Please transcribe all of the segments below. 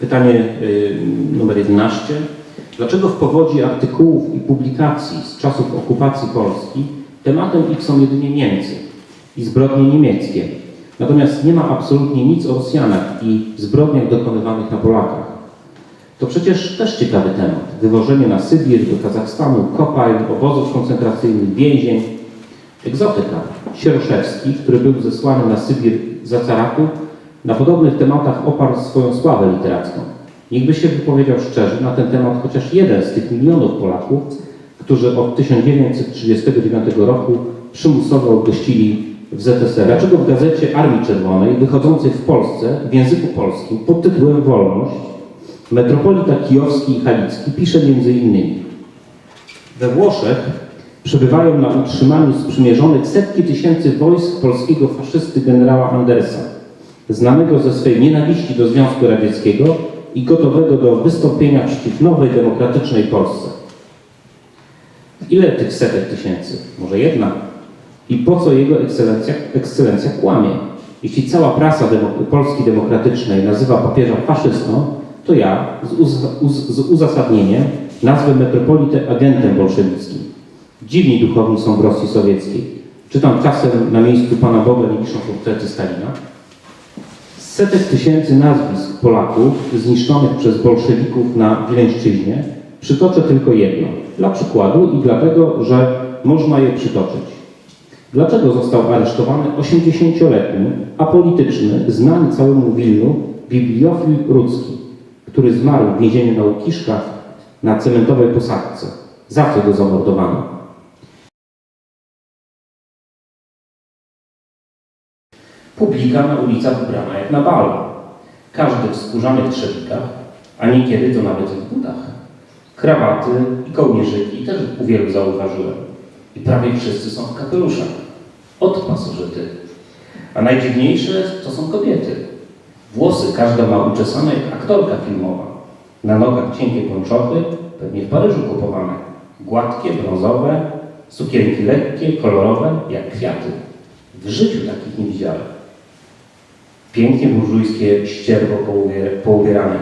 Pytanie y, numer 11. Dlaczego w powodzi artykułów i publikacji z czasów okupacji Polski tematem ich są jedynie Niemcy i zbrodnie niemieckie, natomiast nie ma absolutnie nic o Rosjanach i zbrodniach dokonywanych na Polakach? To przecież też ciekawy temat. Wywożenie na Sybir, do Kazachstanu, kopalń, obozów koncentracyjnych, więzień. Egzotyka. Sieroszewski, który był zesłany na Sybir za caratu, na podobnych tematach oparł swoją sławę literacką. Nikt by się wypowiedział szczerze na ten temat chociaż jeden z tych milionów Polaków, którzy od 1939 roku przymusowo gościli w ZSR. Dlaczego w gazecie Armii Czerwonej, wychodzącej w Polsce w języku polskim pod tytułem Wolność, metropolita kijowski i halicki pisze między innymi We Włoszech przebywają na utrzymaniu sprzymierzonych setki tysięcy wojsk polskiego faszysty generała Andersa, znanego ze swej nienawiści do Związku Radzieckiego i gotowego do wystąpienia przeciw nowej, demokratycznej Polsce. Ile tych setek tysięcy? Może jedna? I po co jego ekscelencja, ekscelencja kłamie? Jeśli cała prasa demok- Polski Demokratycznej nazywa papieża faszystą, to ja z, uz, uz, z uzasadnieniem nazwę metropolitę agentem bolszewickim. Dziwni duchowni są w Rosji Sowieckiej. Czytam czasem na miejscu Pana Boga nie piszą portrety Stalina. Setek tysięcy nazwisk Polaków zniszczonych przez bolszewików na Wileńszczyźnie przytoczę tylko jedno. Dla przykładu i dlatego, że można je przytoczyć. Dlaczego został aresztowany 80-letni, apolityczny, znany całemu Wilnu bibliofil Rudzki, który zmarł w więzieniu na Łukiszkach na cementowej posadzce? Za co go zamordowano? Publika na ulicach ubrana jak na bal. Każdy w skórzanych trzewikach, a niekiedy to nawet w butach. Krawaty i kołnierzyki też u wielu zauważyłem. I prawie wszyscy są w kapeluszach. Od pasożyty. A najdziwniejsze to są kobiety. Włosy każda ma uczesane jak aktorka filmowa. Na nogach cienkie pończochy, pewnie w Paryżu kupowane. Gładkie, brązowe, sukienki lekkie, kolorowe, jak kwiaty. W życiu takich nie widziałem. Pięknie burżujskie ścierwo poubier- poubierane.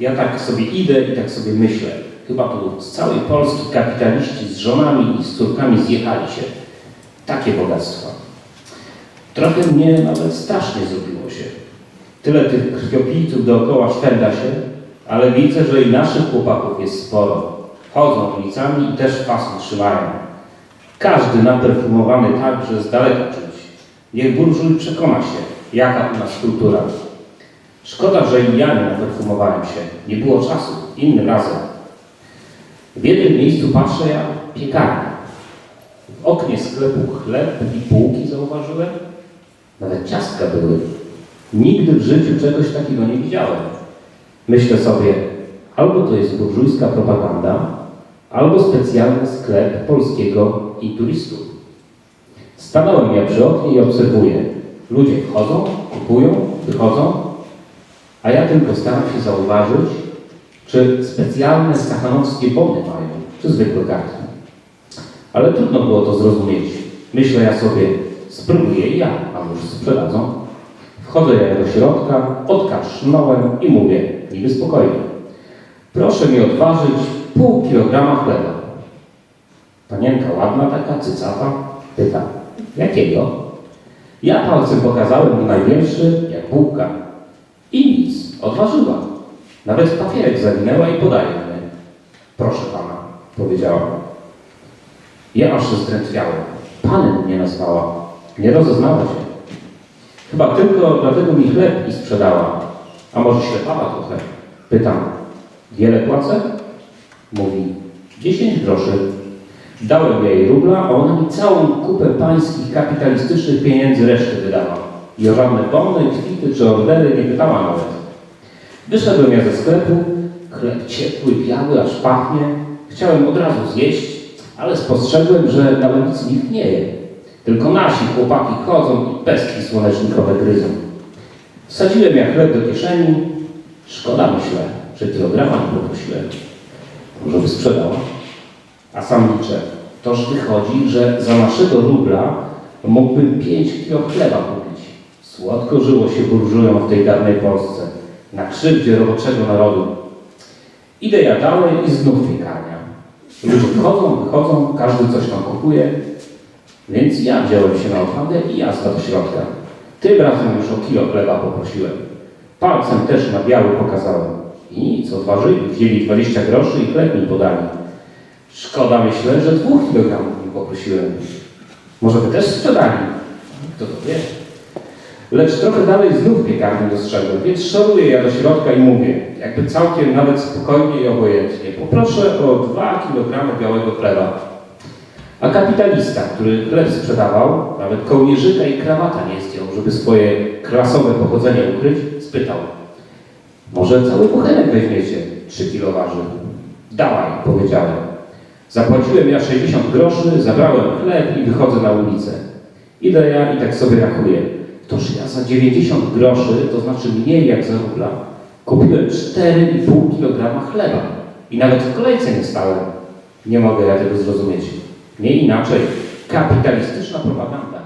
Ja tak sobie idę i tak sobie myślę. Chyba tu z całej Polski kapitaliści z żonami i z córkami zjechali się. Takie bogactwa. Trochę mnie nawet strasznie zrobiło się. Tyle tych krwiopijców dookoła szpęda się, ale widzę, że i naszych chłopaków jest sporo. Chodzą ulicami i też fason trzymają. Każdy naperfumowany tak, że z daleka czuć. Niech burżuj przekona się, jaka u nas kultura. Szkoda, że i ja nie naperfumowałem się. Nie było czasu. Innym razem. W jednym miejscu patrzę ja piekarnia. W oknie sklepu chleb i półki zauważyłem. Nawet ciastka były. Nigdy w życiu czegoś takiego nie widziałem. Myślę sobie, albo to jest burżujska propaganda, albo specjalny sklep polskiego i turystów. Stanąłem ja przy oknie i obserwuję. Ludzie wchodzą, kupują, wychodzą, a ja tylko staram się zauważyć, czy specjalne stachanowskie bony mają, czy zwykłe kartki. Ale trudno było to zrozumieć. Myślę ja sobie, spróbuję ja, a może sprzedadzą. Wchodzę ja do środka, odkasznąłem i mówię, niby spokojnie. Proszę mi odważyć pół kilograma chleba. Panienka ładna taka, cycata, pyta, jakiego? Ja palcem pokazałem mu największy, jak bułka. I nic, odważyła. Nawet papierek zawinęła i podaje mnie. Proszę pana, powiedziała. Ja aż się zdrętwiałem. Panem mnie nazwała. Nie rozeznała się. Chyba tylko dlatego mi chleb i sprzedała. A może ślepała trochę? Pytam, wiele płacę? Mówi, 10 groszy. Dałem jej rubla, a ona mi całą kupę pańskich kapitalistycznych pieniędzy reszty wydała. I o żadne bony, kwity czy ordery nie pytała nawet. Wyszedłem ja ze sklepu, chleb ciepły, biały, aż pachnie. Chciałem od razu zjeść, ale spostrzegłem, że na ulicy nikt nie je. Tylko nasi chłopaki chodzą i pestki słonecznikowe gryzą. Wsadziłem ja chleb do kieszeni. Szkoda, myślę, że kilograma nie poprosiłem. Może by sprzedała? A sam liczę. Toż wychodzi, że za naszego rubla mógłbym 5 kilo chleba kupić. Słodko żyło się burżujom w tej dawnej Polsce. na krzywdzie roboczego narodu. Idę ja dalej i znów piekarnia. Ludzie wchodzą, wychodzą, każdy coś tam kupuje, więc ja wziąłem się na ochotę i jazda do środka. Tym razem już o kilo chleba poprosiłem. Palcem też na biały pokazałem. I nic, odważyli, wzięli 20 groszy i chleb mi podali. Szkoda myślę, że dwóch kilogramów mi poprosiłem. Może by też sprzedali. Kto to wie? Lecz trochę dalej znów piekarnię dostrzegłem, więc szoruję ja do środka i mówię, jakby całkiem nawet spokojnie i obojętnie, poproszę o 2 kg białego chleba. A kapitalista, który chleb sprzedawał, nawet kołnierzyka i krawata nie zdjął, żeby swoje klasowe pochodzenie ukryć, spytał. Może cały kuchenek weźmiecie? 3 kilo waży. Dawaj, powiedziałem. Zapłaciłem ja 60 groszy, zabrałem chleb i wychodzę na ulicę. Idę ja i tak sobie rachuję. Toż ja za 90 groszy, to znaczy mniej jak za rubla, kupiłem 4,5 kg chleba. I nawet w kolejce nie stałem. Nie mogę ja tego zrozumieć. Nie inaczej. Kapitalistyczna propaganda.